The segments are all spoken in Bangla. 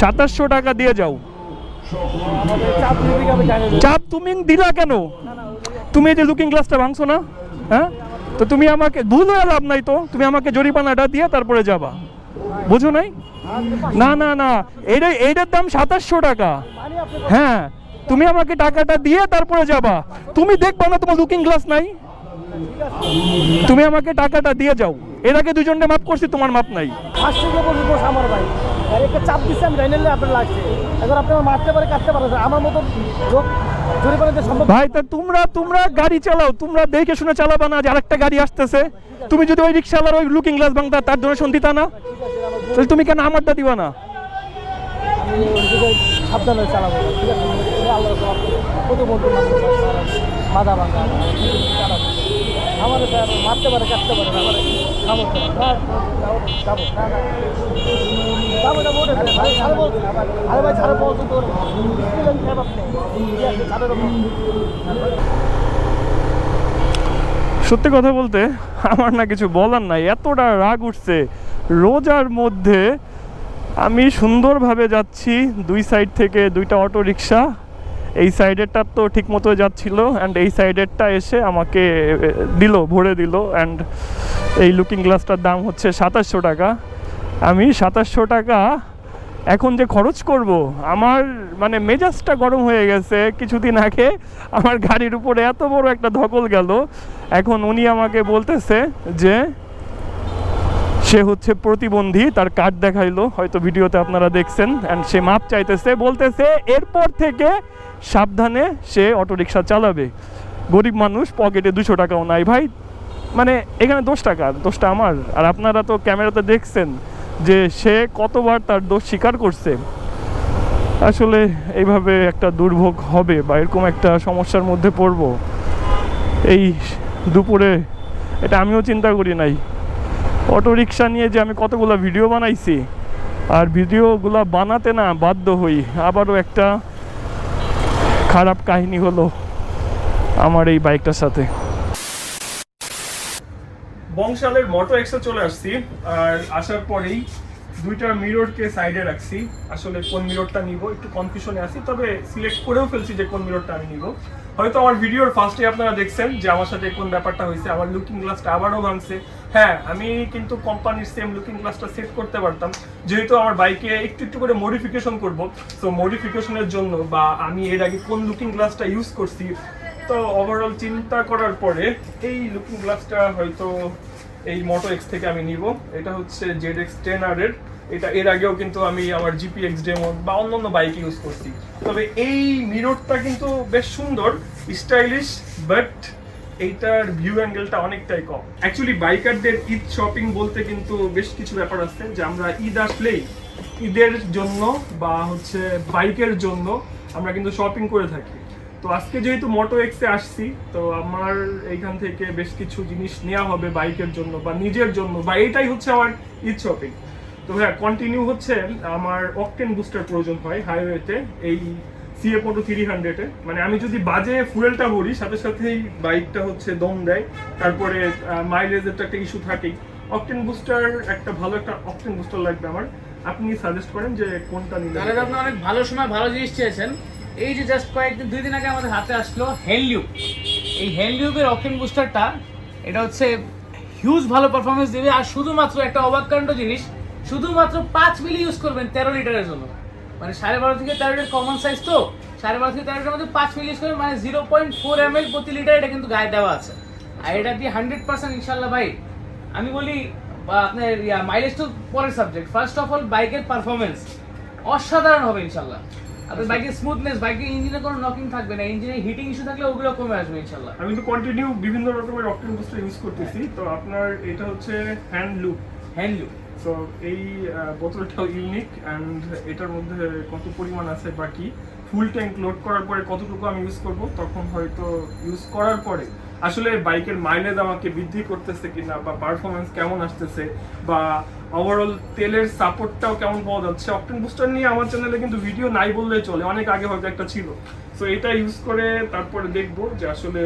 সাতাশশো টাকা দিয়ে যাও। চাপ তুমি দিলা কেন? তুমি এই যে লুকিং গ্লাসটা ভাঙছো না? হ্যাঁ? তো তুমি আমাকে, ভুল হয়ে লাভ নাই তো। তুমি আমাকে জরিমানাটা দিয়ে তারপরে যাবা। বুঝো নাই? না না না। এইটা এইটার দাম সাতাশশো টাকা। হ্যাঁ। তুমি আমাকে টাকাটা দিয়ে তারপরে যাবা। তুমি দেখবা না তোমার লুকিং গ্লাস নাই? তুমি আমাকে টাকাটা দিয়ে যাও। এর আগে দুজনকে মাপ করছি, তোমার মাপ নাই। চাপ দিচ্ছে আমি জানি আপনার লাগছে। এখন আপনি আমার মারতে পারে কাটতে পারে আমার মতো লোক ভাই তা তোমরা তোমরা গাড়ি চালাও তোমরা দেখে শুনে চালাবা না যে আরেকটা গাড়ি আসতেছে। তুমি যদি ওই রিক্সাওয়ালার ওই লুকিং গ্লাস ভাঙতা তার ডোনেশন দিতা না? তাহলে তুমি কেন আমারটা দিবা না? সাবধানে চালাবো ঠিক আছে? আল্লাহর কত বন্ধু মাদা ভাঙা স্যার মারতে পারে কাটতে পারে আমার সামর্থ্য। যাব সত্যি কথা বলতে আমার না কিছু বলার নাই। এতটা রাগ উঠছে। রোজার মধ্যে আমি সুন্দরভাবে যাচ্ছি। দুই সাইড থেকে দুইটা অটো রিক্সা এই সাইডেরটা তো ঠিক মতো যাচ্ছিল অ্যান্ড এই সাইডেরটা এসে আমাকে দিল, ভরে দিল অ্যান্ড এই লুকিং গ্লাসটার দাম হচ্ছে সাতাশশো টাকা। আমি সাতাশশো টাকা এখন যে খরচ করব, আমার মানে মেজাজটা গরম হয়ে গেছে। কিছুদিন আগে আমার গাড়ির উপরে এত বড় একটা ধকল গেল। এখন উনি আমাকে বলতেছে যে, সে হচ্ছে প্রতিবন্ধী, তার কার্ড দেখাইলো। হয়তো ভিডিওতে আপনারা দেখছেন। অ্যান্ড সে মাপ চাইতেছে, বলতেছে, এরপর থেকে সাবধানে সে অটোরিকশা চালাবে। গরিব মানুষ পকেটে দুশো টাকাও নাই ভাই। মানে এখানে দোষ টাকা দোষটা আমার। আর আপনারা তো ক্যামেরাতে দেখছেন। যে সে কতবার তার দোষ স্বীকার করছে, আসলে এইভাবে একটা দুর্ভোগ হবে বা এরকম একটা সমস্যার মধ্যে পড়ব। এই দুপুরে, এটা আমিও চিন্তা করি নাই। অটো রিক্সা নিয়ে যে আমি কতগুলো ভিডিও বানাইছি, আর ভিডিওগুলো বানাতে না বাধ্য হই, আবারও একটা খারাপ কাহিনী হলো আমার এই বাইকটার সাথে। বংশালের মোটো এক্সে চলে আসছি, আর আসার পরেই দুইটা মিররকে সাইডে রাখছি। আসলে কোন মিররটা নিব, একটু কনফিউশনে আছি, তবে সিলেক্ট করেও ফেলছি যে কোন মিররটা আমি নিব। হয়তো আমার ভিডিওর ফার্স্টে আপনারা দেখছেন যে আমার সাথে কোন ব্যাপারটা হয়েছে, আমার লুকিং গ্লাসটা আবারও ভাঙছে। হ্যাঁ আমি কিন্তু কোম্পানির সেম লুকিং গ্লাসটা সেট করতে পারতাম, যেহেতু আমার বাইকে একটু একটু করে মডিফিকেশন করব। তো মডিফিকেশনের জন্য বা আমি এর আগে কোন লুকিং গ্লাসটা ইউজ করছি তো ওভারঅল চিন্তা করার পরে এই লুকিং গ্লাসটা হয়তো এই মোটো এক্স থেকে আমি নিব। এটা হচ্ছে জেড এক্স টেন আর এর। এটা এর আগেও কিন্তু আমি আমার বা বাইক ইউজ করছি। তবে এই মিররটা কিন্তু বেশ সুন্দর স্টাইলিশ বাট এইটার ভিউ অ্যাঙ্গেলটা অনেকটাই কম। অ্যাকচুয়ালি বাইকারদের ঈদ শপিং বলতে কিন্তু বেশ কিছু ব্যাপার আছে যে আমরা ঈদ আসলেই ঈদের জন্য বা হচ্ছে বাইকের জন্য আমরা কিন্তু শপিং করে থাকি। তো আজকে যেহেতু মোটো এক্সে আসছি তো আমার এইখান থেকে বেশ কিছু জিনিস নেওয়া হবে বাইকের জন্য বা নিজের জন্য বা এটাই হচ্ছে আমার ঈদ শপিং তো হ্যাঁ কন্টিনিউ হচ্ছে আমার অকটেন বুস্টার প্রয়োজন হয় হাইওয়েতে এই সিএ পটো থ্রি হান্ড্রেডে মানে আমি যদি বাজে ফুয়েলটা ভরি সাথে সাথেই বাইকটা হচ্ছে দম দেয় তারপরে মাইলেজের তো একটা ইস্যু থাকেই। অকটেন বুস্টার একটা ভালো একটা অকটেন বুস্টার লাগবে আমার। আপনি সাজেস্ট করেন যে কোনটা নিলে আপনি অনেক ভালো সময় ভালো জিনিস চেয়েছেন। এই যে জাস্ট কয়েকদিন, দুই দিন আগে আমাদের হাতে আসলো হেনলিউব এই হেনলিউবের অকেন বুস্টারটা এটা হচ্ছে হিউজ ভালো পারফরমেন্স দেবে। আর শুধুমাত্র একটা অবাককাণ্ড জিনিস, শুধুমাত্র পাঁচ মিলি ইউজ করবেন তেরো লিটারের জন্য। মানে সাড়ে বারো থেকে তেরো লিটার কমন সাইজ তো, সাড়ে বারো থেকে তেরো লিটার মধ্যে পাঁচ মিলি ইউজ করবেন মানে zero point four M L প্রতি লিটার এটা কিন্তু গায়ে দেওয়া আছে। আর এটা দিয়ে হান্ড্রেড পার্সেন্ট ইনশাল্লাহ ভাই, আমি বলি আপনার মাইলেজ তো পরের সাবজেক্ট ফার্স্ট অফ অল বাইকের পারফরমেন্স অসাধারণ হবে ইনশাল্লাহ আপনার বাইকের স্মুথনেস বাইকের ইঞ্জিনে কোনো নকিং থাকবে না ইঞ্জিনে হিটিং ইস্যু থাকলে ওগুলো কমে আসবে ইনশাল্লাহ আমি তো কন্টিনিউ বিভিন্ন রকমের অকটেন বুস্টার ইউজ করতেছি। তো আপনার এটা হচ্ছে হ্যান্ড লুপ হ্যান্ডলুম সো এই বোতলটাও ইউনিক অ্যান্ড এটার মধ্যে কত পরিমাণ আছে বাকি? ফুল ট্যাঙ্ক লোড করার পরে কতটুকু আমি ইউজ করব? তখন হয়তো ইউজ করার পরে আসলে বাইকের মাইলেজ আমাকে বৃদ্ধি করতেছে কিনা বা পারফরমেন্স কেমন আসতেছে বা ওভারঅল তেলের সাপোর্টটাও কেমন পাওয়া যাচ্ছে? অকটেন বুস্টার নিয়ে আমার চ্যানেলে কিন্তু ভিডিও নাই বললেই চলে। অনেক আগে হয়তো একটা ছিল। সো এটা ইউজ করে তারপরে দেখব যে আসলে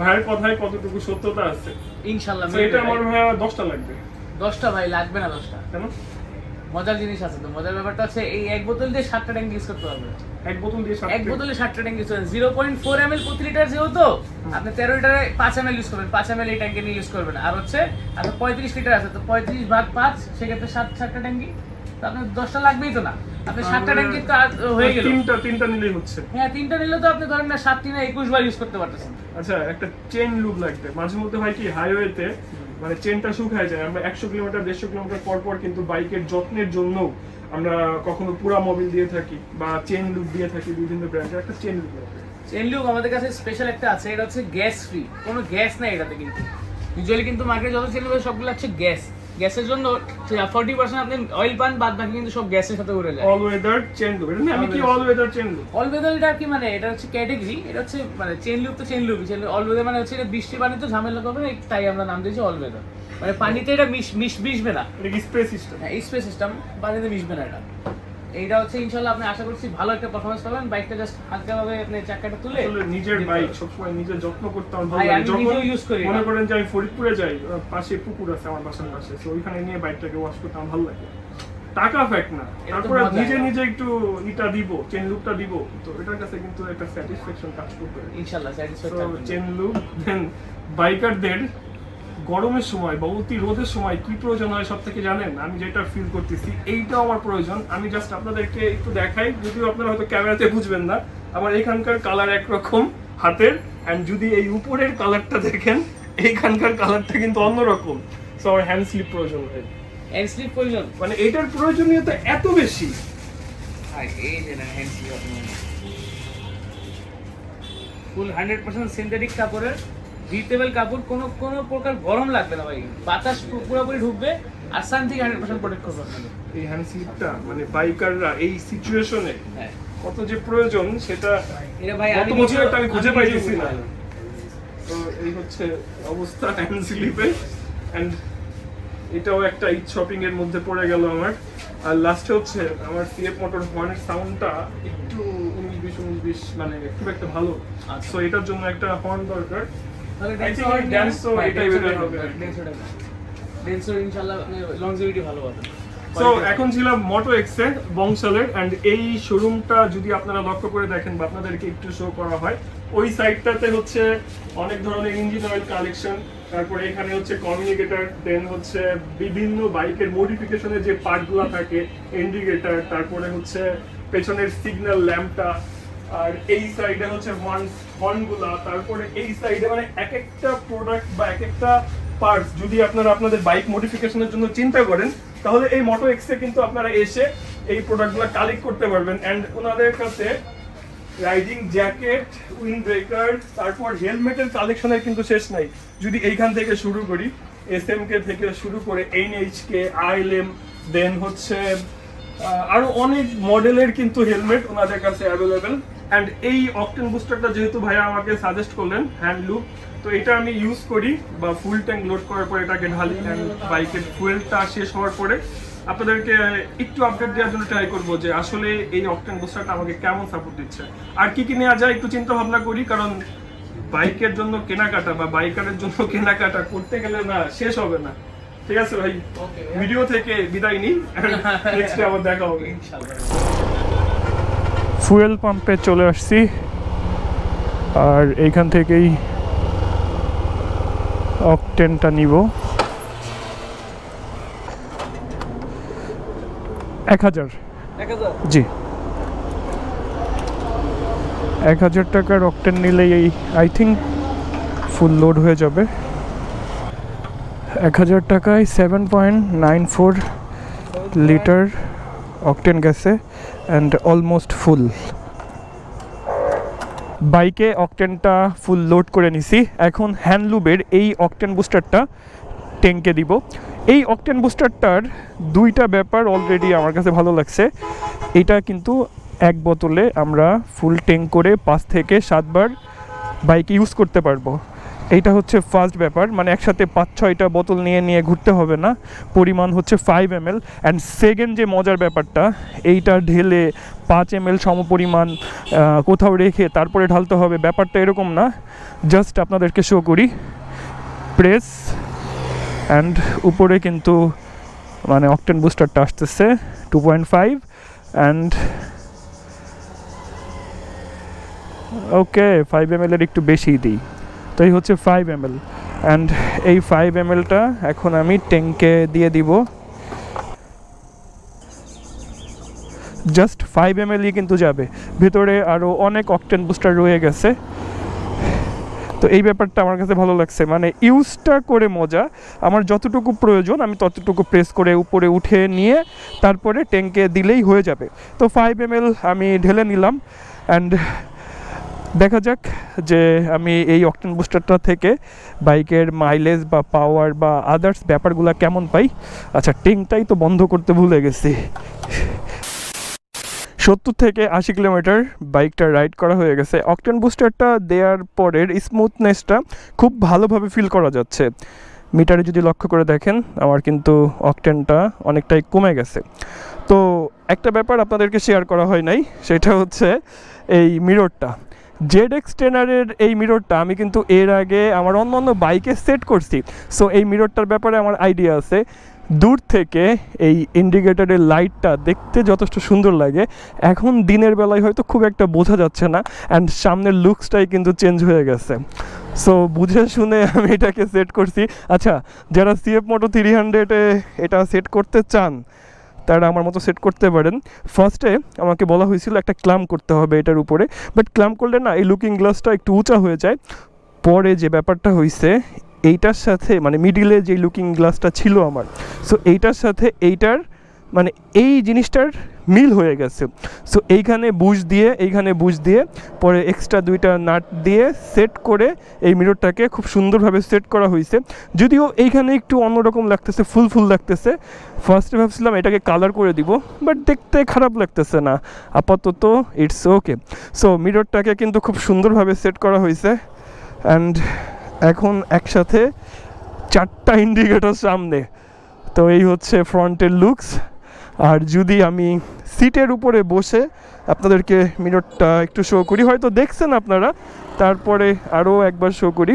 ভাইয়ের কথায় কতটুকু সত্যতা আছে। ইনশাল্লাহ এটা আমার ভাইয়া দশটা লাগবে। দশটা ভাই লাগবে না দশটা। কেন? মজার জিনিস আছে তো মজার ব্যাপারটা হচ্ছে এই এক বোতল দিয়ে সাতটা ট্যাঙ্ক ইউজ করতে পারবেন এক বোতল দিয়ে সাত এক বোতলে সাতটা ট্যাঙ্ক ইউজ করবেন। Zero point four M L প্রতি লিটার যেহেতু আপনি তেরো লিটারে পাঁচ এম এল ইউজ করবেন। পাঁচ এম এল এই ট্যাঙ্কে নিয়ে ইউজ করবেন। আর হচ্ছে আপনার পঁয়ত্রিশ লিটার আছে তো পঁয়ত্রিশ ভাগ পাঁচ সেক্ষেত্রে সাত সাতটা ট্যাঙ্কি তো আপনার দশটা লাগবেই তো না। আপনি সাতটা ট্যাঙ্কি তো হয়ে গেল। তিনটা তিনটা নিলেই হচ্ছে। হ্যাঁ তিনটা নিলে তো আপনি ধরেন না সাত তিনে একুশ বার ইউজ করতে পারতেছেন। আচ্ছা একটা চেন লুপ লাগবে। মাঝে মধ্যে হয় কি হাইওয়েতে মানে চেনটা শুকায় যায়। আমরা একশো কিলোমিটার, দেড়শো কিলোমিটার পর পর কিন্তু বাইকের যত্নের জন্য আমরা কখনো পুরা মোবিল দিয়ে থাকি বা চেন লুক দিয়ে থাকি বিভিন্ন ব্র্যান্ডের একটা চেন লুক চেন লুক আমাদের কাছে স্পেশাল একটা আছে, এটা হচ্ছে গ্যাস ফ্রি। কোনো গ্যাস নাই এটাতে কিন্তু। ইউজুয়ালি কিন্তু মার্কেটে যত চেন লুক সবগুলো হচ্ছে গ্যাস। গ্যাসের জন্য ফর্টি পার্সেন্ট আপনি অয়েল পান বাদ বাকি কিন্তু সব গ্যাসের সাথে উড়ে যায়। অল ওয়েদার চেন লুপ এটা আমি কি all weather chain loop all weather এটা কি মানে এটা হচ্ছে ক্যাটাগরি এটা হচ্ছে মানে চেন লুপ তো চেন লুপ অল ওয়েদার মানে হচ্ছে এটা বৃষ্টি পানি তো ঝামেলা করবে না তাই আমরা নাম দিয়েছি অল ওয়েদার মানে পানিতে এটা মিশ মিশ মিশবে না। এটা স্প্রে সিস্টেম হ্যাঁ স্প্রে সিস্টেম পানিতে মিশবে না এটা। এইটা হচ্ছে ইনশাল্লাহ আপনি আশা করছি ভালো একটা পারফরমেন্স পাবেন বাইকটা জাস্ট হালকাভাবে আপনি চাকাটা তুলে নিজের বাইক হবে। সবসময় নিজের যত্ন করতে আমার ভালো লাগে। আমি যখন use করি মনে করেন যে আমি ফরিদপুরে যাই পাশে পুকুর আছে আমার বাসার পাশে তো ওইখানে নিয়ে বাইকটাকে ওয়াশ করতে আমার ভালো লাগে। টাকা ফ্যাক্ট না। তারপরে নিজে নিজে একটু ইটা দিব চেন লুপটা দিব তো এটার কাছে কিন্তু একটা স্যাটিসফ্যাকশন কাজ করবে। ইনশাল্লাহ তো স্যাটিসফাইড চেন লুপ দেন বাইকারদের গরমের সময় বা অতি রোদের সময় কি প্রয়োজন হয় সব থেকে জানেন? আমি যেটা ফিল করতেছি এইটাও আমার প্রয়োজন। আমি জাস্ট আপনাদেরকে একটু দেখাই যদিও আপনারা হয়তো ক্যামেরাতে বুঝবেন না আমার এখানকার কালার একরকম হাতের অ্যান্ড যদি এই উপরের কালারটা দেখেন এইখানকার কালারটা কিন্তু অন্যরকম। সো আমার হ্যান্ড স্লিপ প্রয়োজন হয়। হ্যান্ড স্লিপ প্রয়োজন? মানে এটার প্রয়োজনীয়তা এত বেশি। ভাই এই যে না hand slip full hundred percent synthetic কাপড়ের ব্রিথেবল কাপড় কোনো কোনো প্রকার গরম লাগবে না ভাই। বাতাস পুরোপুরি ঢুকবে আর সান থেকে হান্ড্রেড পার্সেন্ট প্রোটেক্ট করবে এই হ্যান্ড স্লিপটা মানে বাইকাররা এই সিচুয়েশনে হ্যাঁ। কত যে প্রয়োজন সেটা এটা ভাই আমি বছর একটা আমি খুঁজে পাইতেছি না। তো এই হচ্ছে অবস্থা হ্যান্ড স্লিপে অ্যান্ড এটাও একটা ঈদ শপিং এর মধ্যে পড়ে গেল আমার। আর লাস্টে হচ্ছে আমার সিএফ মোটর হর্নের সাউন্ডটা একটু উনিশ বিশ উনিশ বিশ মানে খুব একটা ভালো। আচ্ছা। সো এটার জন্য একটা হর্ন দরকার। সো এখন ছিলাম মোটো এক্সে বংশালের অ্যান্ড এই শোরুমটা যদি আপনারা লক্ষ্য করে দেখেন বা আপনাদেরকে একটু শো করা হয় ওই সাইডটাতে হচ্ছে অনেক ধরনের ইঞ্জিন অয়েল কালেকশন তারপরে এখানে হচ্ছে কমিউনিকেটর দেন হচ্ছে বিভিন্ন বাইকের মডিফিকেশনের যে পার্টগুলো থাকে ইন্ডিকেটর তারপরে হচ্ছে পেছনের সিগন্যাল ল্যাম্পটা আর এই সাইডে হচ্ছে হর্ন হর্নগুলা তারপরে এই সাইডে মানে এক একটা প্রোডাক্ট বা এক একটা পার্টস যদি আপনারা আপনাদের বাইক মডিফিকেশনের জন্য চিন্তা করেন, তাহলে এই মোটো এক্সে কিন্তু আপনারা এসে এই প্রোডাক্টগুলো কালেক্ট করতে পারবেন অ্যান্ড ওনাদের কাছে রাইডিং জ্যাকেট উইন্ড ব্রেকার তারপর হেলমেটের কালেকশনের কিন্তু শেষ নাই। যদি এইখান থেকে শুরু করি এস এম কে থেকে শুরু করে এন এইচ কে আইএলএম দেন হচ্ছে আরও অনেক মডেলের কিন্তু হেলমেট ওনাদের কাছে অ্যাভেলেবেল অ্যান্ড এই অকটেন বুস্টারটা যেহেতু ভাইয়া আমাকে সাজেস্ট করলেন হ্যান্ড লুক তো এটা আমি ইউজ করি বা ফুল ট্যাঙ্ক লোড করার পর এটাকে ঢালি অ্যান্ড বাইকের ফুয়েলটা শেষ হওয়ার পরে আপনাদেরকে একটু আপডেট দেওয়ার জন্য ট্রাই করব যে আসলে এই অকটেন বুস্টারটা আমাকে কেমন সাপোর্ট দিচ্ছে। আর কি কি নেওয়া যায় একটু চিন্তা ভাবনা করি, কারণ বাইকের জন্য কেনাকাটা বা বাইকারের জন্য কেনাকাটা করতে গেলে না, শেষ হবে না। ঠিক আছে ভাই? ভিডিও থেকে বিদায় নিই। নেক্সটে আবার দেখা হবে। ফুয়েল পাম্পে চলে আসছি। আর এইখান থেকেই অকটেনটা নিব। এক হাজার। জি। এক হাজার টাকার অকটেন নিলেই এই আই থিঙ্ক ফুল লোড হয়ে যাবে। এক হাজার টাকায় seven point nine four litre octane গ্যাসে অ্যান্ড অলমোস্ট ফুল বাইকে অকটেনটা ফুল লোড করে নিছি। এখন হ্যান্ডলুবের এই অকটেন বুস্টারটা ট্যাঙ্কে দিব। এই অকটেন বুস্টারটার দুইটা ব্যাপার অলরেডি আমার কাছে ভালো লাগছে। এটা কিন্তু এক বোতলে আমরা ফুল ট্যাঙ্ক করে পাঁচ থেকে সাতবার বাইকে ইউজ করতে পারব। এইটা হচ্ছে ফার্স্ট ব্যাপার মানে একসাথে পাঁচ, ছয়টা বোতল নিয়ে নিয়ে ঘুরতে হবে না। পরিমাণ হচ্ছে five M L and second যে মজার ব্যাপারটা, এইটা ঢেলে পাঁচ এম এল সমপরিমাণ কোথাও রেখে তারপরে ঢালতে হবে। ব্যাপারটা এরকম না জাস্ট আপনাদেরকে শো করি। প্রেস অ্যান্ড উপরে কিন্তু মানে অকটেন বুস্টারটা আসতেছে two point five and okay five M এর একটু বেশি দিই। তো এই হচ্ছে ফাইভ এম এল অ্যান্ড এই ফাইভ এম এলটা এখন আমি ট্যাঙ্কে দিয়ে দিব। জাস্ট ফাইভ এম এলই কিন্তু যাবে। ভেতরে আরও অনেক অকটেন বুস্টার রয়ে গেছে। তো এই ব্যাপারটা আমার কাছে ভালো লাগছে। মানে ইউজটা করে মজা। আমার যতটুকু প্রয়োজন, আমি ততটুকু প্রেস করে উপরে উঠে নিয়ে তারপরে ট্যাঙ্কে দিলেই হয়ে যাবে। তো ফাইভ এম আমি ঢেলে নিলাম। অ্যান্ড দেখা যাক যে আমি এই অকটেন বুস্টারটা থেকে বাইকের মাইলেজ বা পাওয়ার বা আদার্স ব্যাপারগুলো কেমন পাই? আচ্ছা টিংটাই তো বন্ধ করতে ভুলে গেছি। সত্তর থেকে আশি কিলোমিটার বাইকটা রাইড করা হয়ে গেছে। অকটেন বুস্টারটা দেওয়ার পরের স্মুথনেসটা খুব ভালোভাবে ফিল করা যাচ্ছে। মিটারে যদি লক্ষ্য করে দেখেন, আমার কিন্তু অকটেনটা অনেকটাই কমে গেছে। তো একটা ব্যাপার আপনাদেরকে শেয়ার করা হয় নাই, সেটা হচ্ছে এই মিররটা জেড এক্স টেনারের এই মিররটা আমি কিন্তু এর আগে আমার অন্য অন্য বাইকে সেট করছি। সো এই মিররটার ব্যাপারে আমার আইডিয়া আছে। দূর থেকে এই ইন্ডিকেটরের লাইটটা দেখতে যথেষ্ট সুন্দর লাগে। এখন দিনের বেলায় হয়তো খুব একটা বোঝা যাচ্ছে না অ্যান্ড সামনের লুকসটাই কিন্তু চেঞ্জ হয়ে গেছে। সো বুঝে শুনে আমি এটাকে সেট করছি। আচ্ছা যারা সিএফ মোটো থ্রি হান্ড্রেডে এটা সেট করতে চান তারা আমার মতো সেট করতে পারেন। ফার্স্টে আমাকে বলা হয়েছিল একটা ক্লাম করতে হবে এটার উপরে। বাট ক্লাম করলে না, এই লুকিং গ্লাসটা একটু উঁচা হয়ে যায়। পরে যে ব্যাপারটা হয়েছে এইটার সাথে মানে মিডিলে যে লুকিং গ্লাসটা ছিল আমার সো এইটার সাথে এইটার মানে এই জিনিসটার মিল হয়ে গেছে। সো এইখানে বুশ দিয়ে, এইখানে বুশ দিয়ে, পরে এক্সট্রা দুইটা নাট দিয়ে সেট করে এই মিররটাকে খুব সুন্দরভাবে সেট করা হয়েছে যদিও এইখানে একটু অন্যরকম লাগতেছে, ফুল ফুল লাগতেছে। ফার্স্টে ভাবছিলাম এটাকে কালার করে দিব বাট দেখতে খারাপ লাগতেছে না। আপাতত ইটস ওকে সো মিররটাকে কিন্তু খুব সুন্দরভাবে সেট করা হয়েছে অ্যান্ড এখন একসাথে চারটা ইন্ডিকেটর সামনে। তো এই হচ্ছে ফ্রন্টের লুকস আর যদি আমি সিটের উপরে বসে আপনাদেরকে মিররটা একটু শো করি, হয়তো দেখছেন আপনারা, তারপরে আরও একবার শো করি।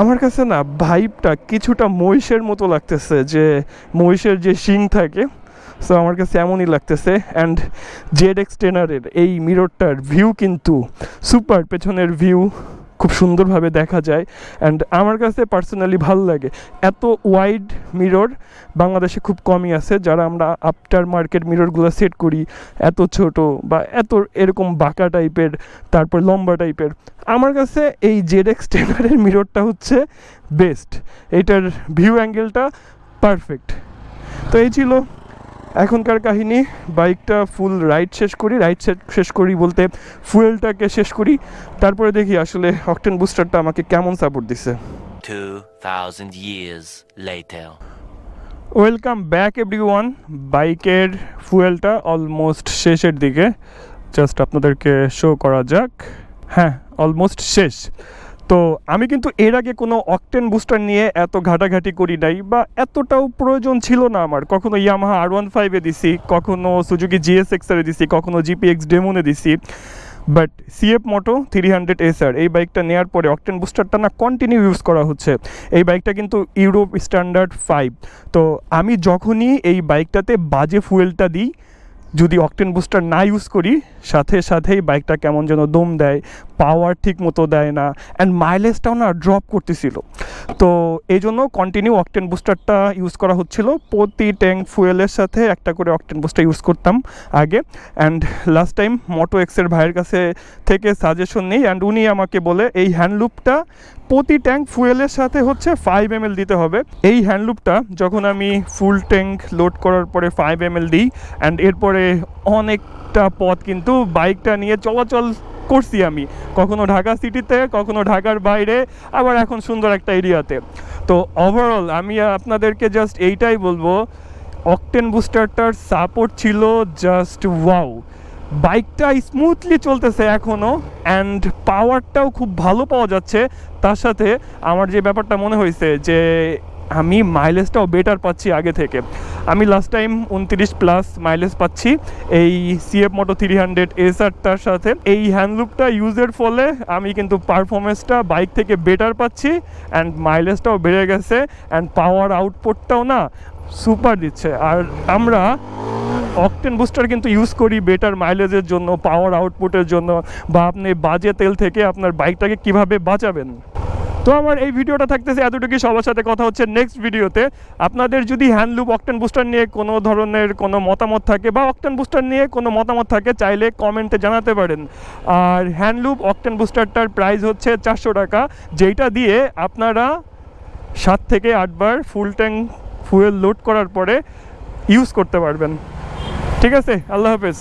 আমার কাছে না ভাইবটা কিছুটা মহিষের মতো লাগতেছে, যে মহিষের যে শিং থাকে সো আমার কাছে এমনই লাগতেছে। অ্যান্ড জেড এক্স টেনারের এই মিররটার ভিউ কিন্তু সুপার পেছনের ভিউ খুব সুন্দরভাবে দেখা যায়। অ্যান্ড আমার কাছে পার্সোনালি ভালো লাগে। এত ওয়াইড মিরর বাংলাদেশে খুব কমই আছে। যারা আমরা আফটার মার্কেট মিররগুলো সেট করি, এত ছোট বা এত এরকম বাঁকা টাইপের তারপর লম্বা টাইপের আমার কাছে এই জেড এক্স টেনারের মিররটা হচ্ছে বেস্ট এইটার ভিউ অ্যাঙ্গেলটা পারফেক্ট তো এই ছিল এখনকার কাহিনী। বাইকটা ফুল রাইড শেষ করি। রাইড শেষ করি বলতে ফুয়েলটাকে শেষ করি। তারপরে দেখি আসলে অকটেন বুস্টারটা আমাকে কেমন সাপোর্ট দিছে। 2,000 years later. Welcome back everyone বাইকের ফুয়েলটা অলমোস্ট শেষের দিকে। জাস্ট আপনাদেরকে শো করা যাক। হ্যাঁ অলমোস্ট শেষ। তো আমি কিন্তু এর আগে কোনো অকটেন বুস্টার নিয়ে এত ঘাটাঘাটি করি নাই বা এতটাও প্রয়োজন ছিল না আমার। কখনো ইয়ামাহা আর ওয়ান ফাইভে দিছি কখনো সুজুকি জিএস এক্সারে দিছি কখনো জিপিএক্স ডেমনে দিছি। But CF Moto three hundred S R এই বাইকটা নেওয়ার পরে অকটেন বুস্টারটা না কন্টিনিউ ইউজ করা হচ্ছে। এই বাইকটা কিন্তু ইউরোপ স্ট্যান্ডার্ড ফাইভ তো আমি যখনই এই বাইকটাতে বাজে ফুয়েলটা দিই, যদি অকটেন বুস্টার না ইউজ করি, সাথে সাথেই বাইকটা কেমন যেন দম দেয় পাওয়ার ঠিক মতো দেয় না অ্যান্ড মাইলেজটাও না ড্রপ করতেছিল। তো এই জন্য কন্টিনিউ অকটেন বুস্টারটা ইউজ করা হচ্ছিল। প্রতি ট্যাঙ্ক ফুয়েলের সাথে একটা করে অকটেন বুস্টার ইউজ করতাম আগে। অ্যান্ড লাস্ট টাইম মোটো এক্সের ভাইয়ের কাছে থেকে সাজেশন নেই অ্যান্ড উনি আমাকে বলে, এই হ্যান্ডলুপটা প্রতি ট্যাঙ্ক ফুয়েলের সাথে হচ্ছে ফাইভ এম দিতে হবে। এই হ্যান্ডলুপটা যখন আমি ফুল ট্যাঙ্ক লোড করার পরে ফাইভ এম দিই অ্যান্ড এরপরে অনেকটা পথ কিন্তু বাইকটা নিয়ে চলাচল করছি আমি। কখনো ঢাকা সিটিতে, কখনো ঢাকার বাইরে, আবার এখন সুন্দর একটা এরিয়াতে। তো ওভারঅল আমি আপনাদেরকে জাস্ট এইটাই বলব অকটেন বুস্টারটার সাপোর্ট ছিল জাস্ট ওয়াও বাইকটা স্মুথলি চলতেছে এখনও অ্যান্ড পাওয়ারটাও খুব ভালো পাওয়া যাচ্ছে। তার সাথে আমার যে ব্যাপারটা মনে হয়েছে যে, আমি মাইলেজটাও বেটার পাচ্ছি আগে থেকে। আমি লাস্ট টাইম উনত্রিশ প্লাস মাইলেজ পাচ্ছি। এই সিএফ মোটো থ্রি হান্ড্রেড এসআরটার সাথে। এই হ্যান্ডলুপটা ইউজের ফলে আমি কিন্তু পারফরমেন্সটা বাইক থেকে বেটার পাচ্ছি অ্যান্ড মাইলেজটাও বেড়ে গেছে অ্যান্ড পাওয়ার আউটপুটটাও না সুপার দিচ্ছে। আর আমরা অকটেন বুস্টার কিন্তু ইউজ করি বেটার মাইলেজের জন্য পাওয়ার আউটপুটের জন্য বা আপনি বাজে তেল থেকে আপনার বাইকটাকে কীভাবে বাঁচাবেন? তো আমার এই ভিডিওটা থাকতেছে এতটুকুই। সবার সাথে কথা হচ্ছে নেক্সট ভিডিওতে। আপনাদের যদি হ্যান্ডলুপ অকটেন বুস্টার নিয়ে কোনো ধরনের কোনো মতামত থাকে বা অকটেন বুস্টার নিয়ে কোনো মতামত থাকে, চাইলে কমেন্টে জানাতে পারেন। আর হ্যান্ডলুপ অকটেন বুস্টারটার প্রাইস হচ্ছে চারশো টাকা, যেইটা দিয়ে আপনারা সাত থেকে আটবার ফুল ট্যাঙ্ক ফুয়েল লোড করার পরে ইউজ করতে পারবেন। ঠিক আছে? আল্লাহ হাফেজ।